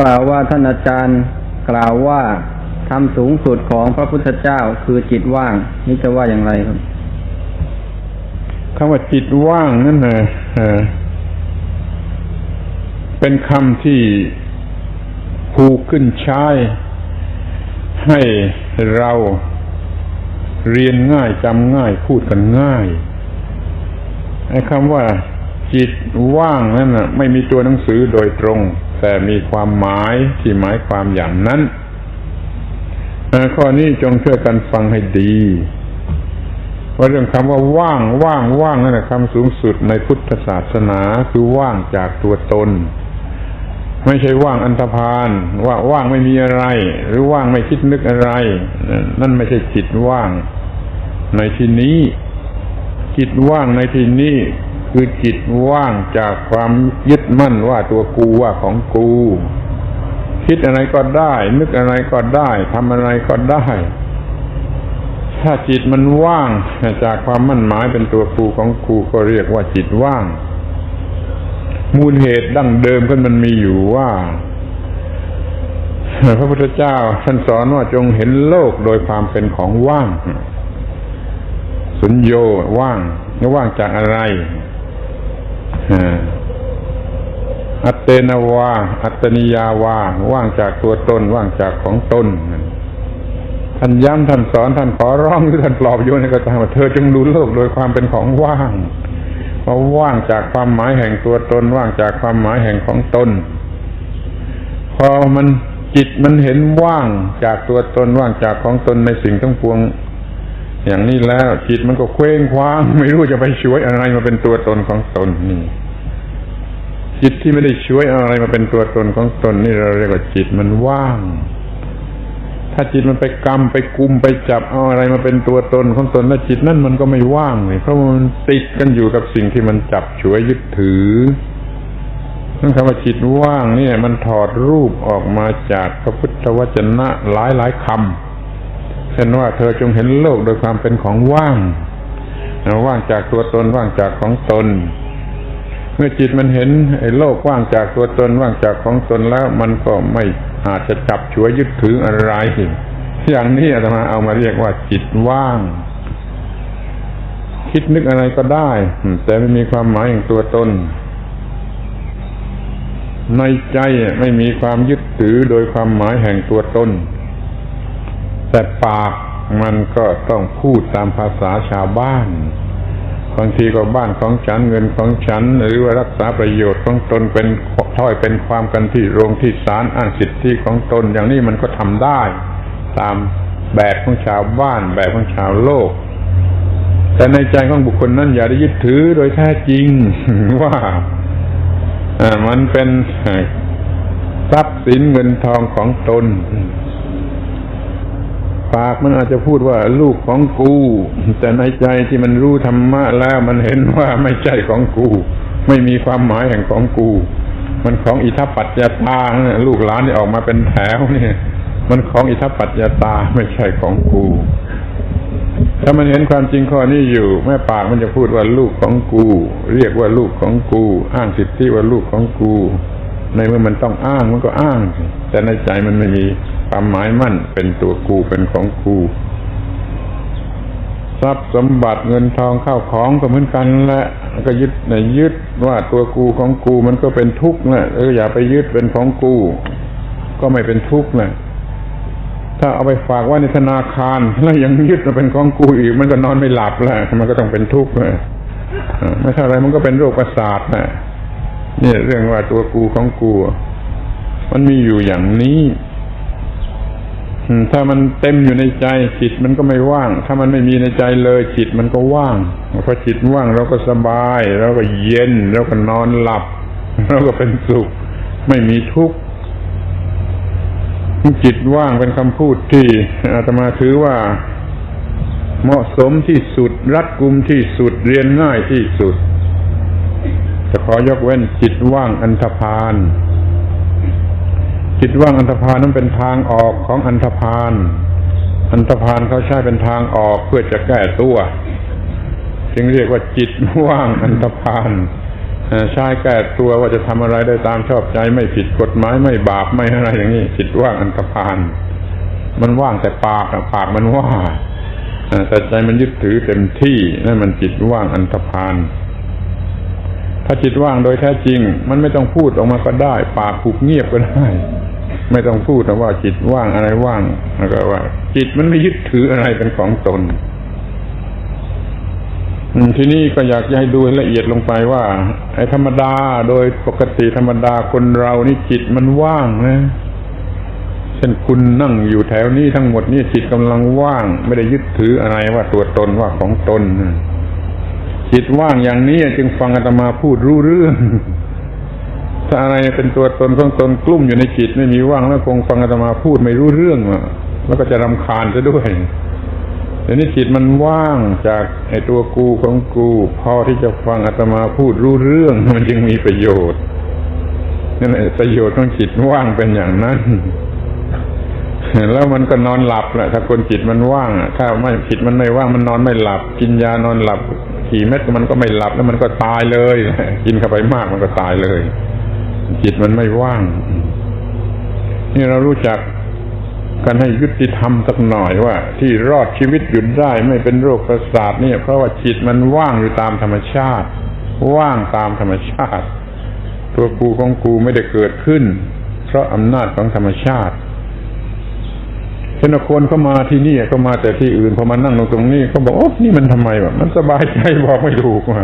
กล่าวว่าท่านอาจารย์กล่าวว่าธรรมสูงสุดของพระพุทธเจ้าคือจิตว่าง นี่จะว่าอย่างไรครับคำว่าจิตว่างนั่นนะเอ่อเป็นคำที่ผูกขึ้นใช้ให้เราเรียนง่ายจำง่ายพูดกันง่ายไอ้คำว่าจิตว่างนั่นนะไม่มีตัวหนังสือโดยตรง แต่มีความหมายที่หมายความอย่างนั้นข้อนี้จงช่วยกันฟังให้ดีว่าเรื่องคำว่าว่าง ว่าง ว่างนั่นแหละคำสูงสุดในพุทธศาสนาคือว่างจากตัวตน ไม่ใช่ว่างอันธพาลว่าว่างไม่มีอะไร หรือว่างไม่คิดนึกอะไร นั่นไม่ใช่จิตว่างในที่นี้จิตว่างในที่นี้ คือจิตว่างจากความยึดมั่นว่าตัวกูว่าของกู คิดอะไรก็ได้ นึกอะไรก็ได้ทำอะไรก็ได้ ถ้าจิตมันว่างจากความมั่นหมายเป็นตัวกูของกูก็เรียกว่าจิตว่าง มูลเหตุดั้งเดิมก็มันมีอยู่ว่าพระพุทธเจ้าท่านสอนว่าจงเห็นโลกโดยความเป็นของว่าง สุญโยว่างว่างจากอะไร อัตเตนวา อัตตนิยาวา ว่างจากตัวตน ว่างจากของตนท่านย้ำท่านสอนท่านขอร้องหรือท่านปลอบโยนก็ตามว่าเธอจงดูโลกโดยความเป็นของว่างเพราะว่างจากความหมายแห่งตัวตน ว่างจากความหมายแห่งของตน พอมันจิตมันเห็นว่างจากตัวตนว่างจากของตนในสิ่งทั้งปวง อย่างนี้แล้วจิตมันก็เคว้งคว้างไม่รู้จะไปช่วยอะไรมาเป็นตัวตนของตนนี่ จิตที่ไม่ได้ช่วยอะไรมาเป็นตัวตนของตน นี่เราเรียกว่าจิตมันว่าง ถ้าจิตมันไปกรรมไปกุมไปจับเอาอะไรมาเป็นตัวตนของตนแล้วจิตนั่นมันก็ไม่ว่างเลยเพราะมันติดกันอยู่กับสิ่งที่มันจับฉวยยึดถือนั่นคำว่าจิตว่างเนี่ย มันถอดรูปออกมาจากพระพุทธวจนะหลายหลายคำ เช่นว่าเธอจงเห็นโลกโดยความเป็นของว่างว่างจากตัวตนว่างจากของตน เมื่อจิตมันเห็นไอ้โลกว่างจากตัวตนว่างจากของตนแล้ว มันก็ไม่อาจจะจับฉวยยึดถืออะไรอย่างนี้อาตมาเอามาเรียกว่าจิตว่าง คิดนึกอะไรก็ได้ แต่ไม่มีความหมายอย่างตัวตน ในใจไม่มีความยึดถือโดยความหมายแห่งตัวตน แต่ปากมันก็ต้องพูดตามภาษาชาวบ้านบางทีก็บ้านของฉันเงินของฉัน หรือว่ารักษาประโยชน์ของตนเป็นถ้อยเป็นความกันที่โรงที่ศาลอ้างสิทธิของตน อย่างนี้มันก็ทำได้ ตามแบบของชาวบ้าน แบบของชาวโลก แต่ในใจของบุคคลนั้นอย่าได้ยึดถือโดยแท้จริงว่ามันเป็นทรัพย์สินเงินทองของตน ปากมันอาจจะพูดว่าลูกของกู แต่ในใจที่มันรู้ธรรมะแล้วมันเห็นว่าไม่ใช่ของกู ไม่มีความหมายแห่งของกู มันของอิทัปปัจจตาลูกหลานที่ออกมาเป็นแถวเนี่ย มันของอิทัปปัจจตาไม่ใช่ของกู ถ้ามันเห็นความจริงข้อนี้อยู่ แม่ปากมันจะพูดว่าลูกของกู เรียกว่าลูกของกู อ้างสิทธิว่าลูกของกู ในเมื่อมันต้องอ้างมันก็อ้าง แต่ในใจมันไม่มี ความหมายมั่นเป็นตัวกูเป็นของกูทรัพย์สมบัติเงินทองข้าวของก็เหมือนกันและก็ยึดในยึดว่าตัวกูของกูมันก็เป็นทุกข์นะเอออย่าไปยึดเป็นของกู ก็ไม่เป็นทุกข์นะถ้าเอาไปฝากไว้ในธนาคาร แล้วยังยึดมาเป็นของกูอีก มันก็นอนไม่หลับแล้วมันก็ต้องเป็นทุกข์เลยไม่ใช่อะไรมันก็เป็นโรคประสาทนะนี่เรื่องว่าตัวกูของกู มันมีอยู่อย่างนี้ ถ้ามันเต็มอยู่ในใจ จิตมันก็ไม่ว่าง ถ้ามันไม่มีในใจเลย จิตมันก็ว่างพอจิตว่างเราก็สบายเราก็เย็นเราก็นอนหลับเราก็เป็นสุข ไม่มีทุกข์จิตว่างเป็นคำพูดที่อาตมาถือว่าเหมาะสมที่สุด รัดกุมที่สุดเรียนง่ายที่สุด จะขอยกเว้นจิตว่างอันธพาล จิตว่างอันธพาลนั้นเป็นทางออกของอันธพาลอันธพาลเขาใช้เป็นทางออกเพื่อจะแก้ตัวจึงเรียกว่าจิตว่างอันธพาลใช้แก้ตัวว่าจะทำอะไรได้ตามชอบใจไม่ผิดกฎหมายไม่บาปไม่อะไรอย่างนี้จิตว่างอันธพาลมันว่างแต่ปากปากมันว่าแต่ใจมันยึดถือเต็มที่นั่นมันจิตว่างอันธพาลถ้าจิตว่างโดยแท้จริง มันไม่ต้องพูดออกมาก็ได้ ปากผูกเงียบก็ได้ ไม่ต้องพูดนะว่าจิตว่างอะไรว่างแล้วก็ว่า จิตมันไม่ยึดถืออะไรเป็นของตนทีนี้ก็อยากจะให้ดูละเอียดลงไปว่า ไอ้ธรรมดาโดยปกติธรรมดาคนเรานี่จิตมันว่างนะเช่นคุณนั่งอยู่แถวนี้ทั้งหมดนี่จิตกำลังว่าง ไม่ได้ยึดถืออะไรว่าตัวตนว่าของตนจิตว่างอย่างนี้จึงฟังอาตมาพูดรู้เรื่องาอะไรเป็นตัวตนของตนกลุ่มอยู่ในจิตไม่มีว่างแล้วคงฟังอาตมาพูดไม่รู้เรื่องอะแล้วก็จะรำคาญซะด้วยแต่นี่จิตมันว่างจากไอ้ตัวกูของกูพอที่จะฟังอาตมาพูดรู้เรื่องมันจึงมีประโยชน์นั่นแหละประโยชน์ของจิตว่างเป็นอย่างนั้นแล้วมันก็นอนหลับแหละถ้าคนจิตมันว่างถ้าไม่จิตมันไม่ว่างมันนอนไม่หลับ กินยานอนหลับกี่เม็ดมันก็ไม่หลับแล้วมันก็ตายเลย กินเข้าไปมากมันก็ตายเลย จิตมันไม่ว่าง นี่เรารู้จักกันให้ยุติธรรมสักหน่อยว่า ที่รอดชีวิตหยุดได้ไม่เป็นโรคประสาทเนี่ย เพราะว่าจิตมันว่างอยู่ตามธรรมชาติ ว่างตามธรรมชาติ ตัวกูของกูไม่ได้เกิดขึ้น เพราะอำนาจของธรรมชาติเช่นคนเข้ามาที่นี่ก็มาแต่ที่อื่นพอมานั่งลงตรงนี้เขาบอกโอ้นี่มันทำไมวะมันสบายใจบอกไม่ถูกว่า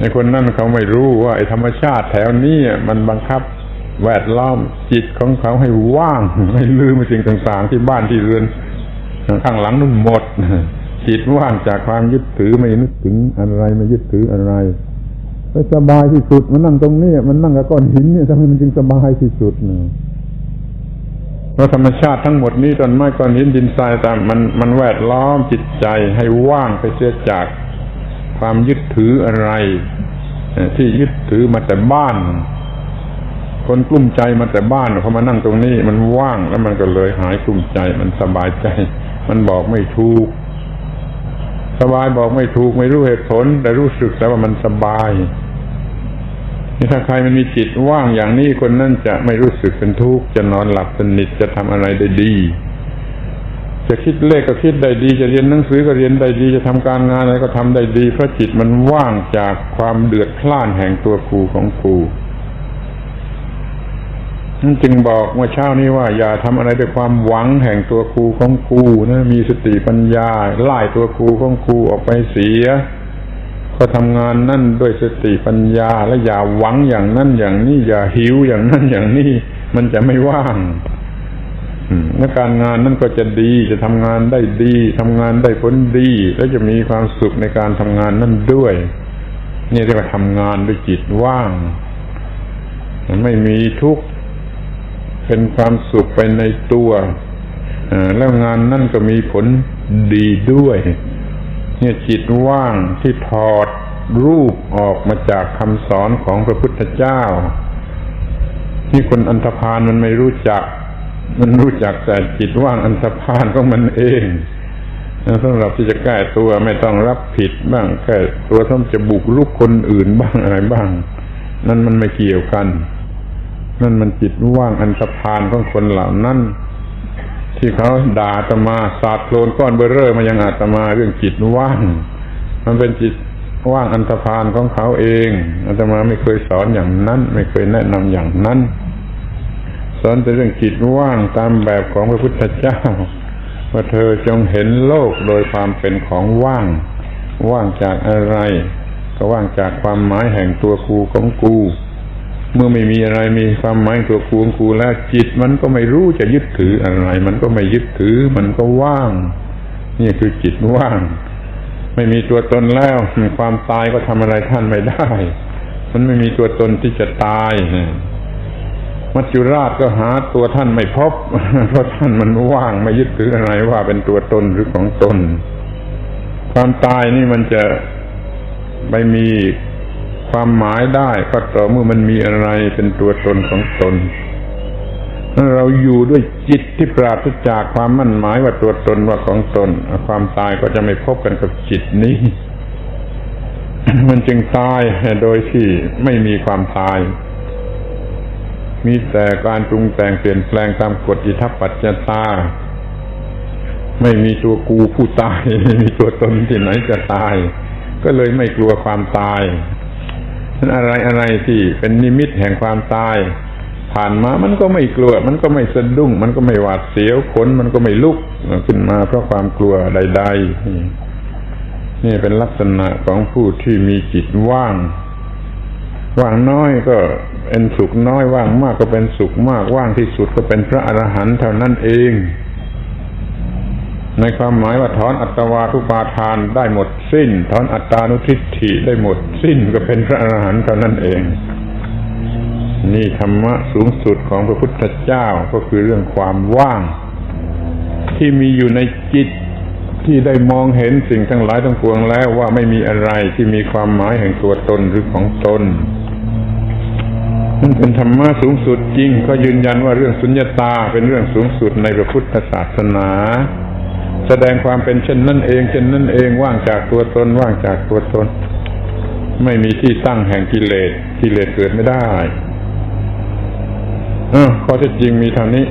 ไอ้คนนั่นเขาไม่รู้ว่าไอ้ธรรมชาติแถวนี้มันบังคับแวดล้อมจิตของเขาให้ว่าง ให้ลืมสิ่งต่างๆ ที่บ้านที่เรือน ข้างหลังนู่นหมด จิตว่างจากความยึดถือไม่นึกถึงอะไรไม่ยึดถืออะไรสบายที่สุด มันนั่งตรงนี้ มันนั่งกับก้อนหินเนี่ยทำไมมันจึงสบายที่สุดเนะเพราะธรรมชาติทั้งหมดนี้ต้นไม้ก้อนหินดินทรายตามมันมันแวดล้อมจิตใจให้ว่างไปเสียจาก ความยึดถืออะไร ที่ยึดถือมาแต่บ้าน คนกลุ้มใจมาแต่บ้านพอมานั่งตรงนี้ มันว่างแล้วมันก็เลยหายกลุ้มใจ มันสบายใจ มันบอกไม่ถูก สบายบอกไม่ถูกไม่รู้เหตุผล แต่รู้สึกแต่ว่ามันสบายนี่ถ้าใครมันมีจิตว่างอย่างนี้คนนั้นจะไม่รู้สึกเป็นทุกข์จะนอนหลับสนิทจะทำอะไรได้ดี จะคิดเลขก็คิดได้ดี จะเรียนหนังสือก็เรียนได้ดี จะทำการงานอะไรก็ทำได้ดี เพราะจิตมันว่างจากความเดือดพล่านแห่งตัวกูของกูนั่นจึงบอกเมื่อเช้านี้ว่า อย่าทำอะไรด้วยความหวังแห่งตัวกูของกูนะมีสติปัญญาไล่ตัวกูของกูออกไปเสีย ก็ทำงานนั่นด้วยสติปัญญาและอย่าหวังอย่างนั้นอย่างนี้อย่าหิวอย่างนั้นอย่างนี้มันจะไม่ว่าง และการงานนั่นก็จะดีจะทำงานได้ดีทำงานได้ผลดี และจะมีความสุขในการทำงานนั่นด้วย นี่เรียกว่าทำงานด้วยจิตว่าง มันไม่มีทุกข์เป็นความสุขไปในตัวแล้วงานนั่นก็มีผลดีด้วย เนี่ยจิตว่างที่ถอดรูปออกมาจากคำสอนของพระพุทธเจ้า ที่คนอันธพาลมันไม่รู้จัก มันรู้จักแต่จิตว่างอันธพาลของมันเองสำหรับที่จะแก้ตัวไม่ต้องรับผิดบ้างแก้ตัวต้องจะบุกลุกคนอื่นบ้างอะไรบ้าง นั่นมันไม่เกี่ยวกัน นั่นมันจิตว่างอันธพาลของคนเหล่านั้นที่เขาด่าตมาสาดโคลนก้อนเบอร์เรอร์มายังอาตมาเรื่องจิตว่าง มันเป็นจิตว่างอันธพาลของเขาเองอาตมาไม่เคยสอนอย่างนั้น ไม่เคยแนะนำอย่างนั้น สอนแต่เรื่องจิตว่างตามแบบของพระพุทธเจ้า ว่าเธอจงเห็นโลกโดยความเป็นของว่าง ว่างจากอะไร ก็ว่างจากความหมายแห่งตัวกูของกู เมื่อไม่มีอะไรมีความหมายตัวกูของกูแล้วจิตมันก็ไม่รู้จะยึดถืออะไร มันก็ไม่ยึดถือ มันก็ว่าง นี่คือจิตว่าง ไม่มีตัวตนแล้วความตายก็ทำอะไรท่านไม่ได้ มันไม่มีตัวตนที่จะตาย มัจจุราชก็หาตัวท่านไม่พบ เพราะท่านมันว่างไม่ยึดถืออะไรว่าเป็นตัวตนหรือของตน ความตายนี่มันจะไม่มีความหมายได้ก็ต่อเมื่อมันมีอะไรเป็นตัวตนของตนเราอยู่ด้วยจิตที่ปราศจากความมั่นหมายว่าตัวตนว่าของตน ความตายก็จะไม่พบกันกับจิตนี้ มันจึงตายโดยที่ไม่มีความตาย มีแต่การปรุงแต่งเปลี่ยนแปลงตามกฎอิทัปปัจจตา ไม่มีตัวกูผู้ตายไม่มีตัวตนที่ไหนจะตาย ก็เลยไม่กลัวความตายนั้นอะไรอะไรที่เป็นนิมิตแห่งความตาย ผ่านมามันก็ไม่กลัว มันก็ไม่สะดุ้ง มันก็ไม่หวาดเสียวขนมันก็ไม่ลุกขึ้นมาเพราะความกลัวใด ๆ นี่เป็นลักษณะของผู้ที่มีจิตว่าง ว่างน้อยก็ เป็นสุขน้อยว่างมากก็เป็นสุขมากว่างที่สุดก็เป็นพระอรหันต์เท่านั้นเอง ในความหมายว่าถอนอัตวาทุปาทานได้หมดสิ้น ถอนอัตตานุทิฏฐิได้หมดสิ้นก็เป็นพระอรหันต์เท่านั้นเอง นี่ธรรมะสูงสุดของพระพุทธเจ้าก็คือเรื่องความว่าง ที่มีอยู่ในจิตที่ได้มองเห็นสิ่งทั้งหลายทั้งปวงแล้วว่าไม่มีอะไรที่มีความหมายแห่งตัวตนหรือของตน มันเป็นธรรมะสูงสุดจริง ก็ยืนยันว่าเรื่องสุญญตาเป็นเรื่องสูงสุดในพระพุทธศาสนา แสดงความเป็นเช่นนั่นเองเช่นนั่นเองว่างจากตัวตนว่างจากตัวตน ไม่มีที่ตั้งแห่งกิเลสกิเลสเกิดไม่ได้เออข้อเท็จจริงมีเท่านี้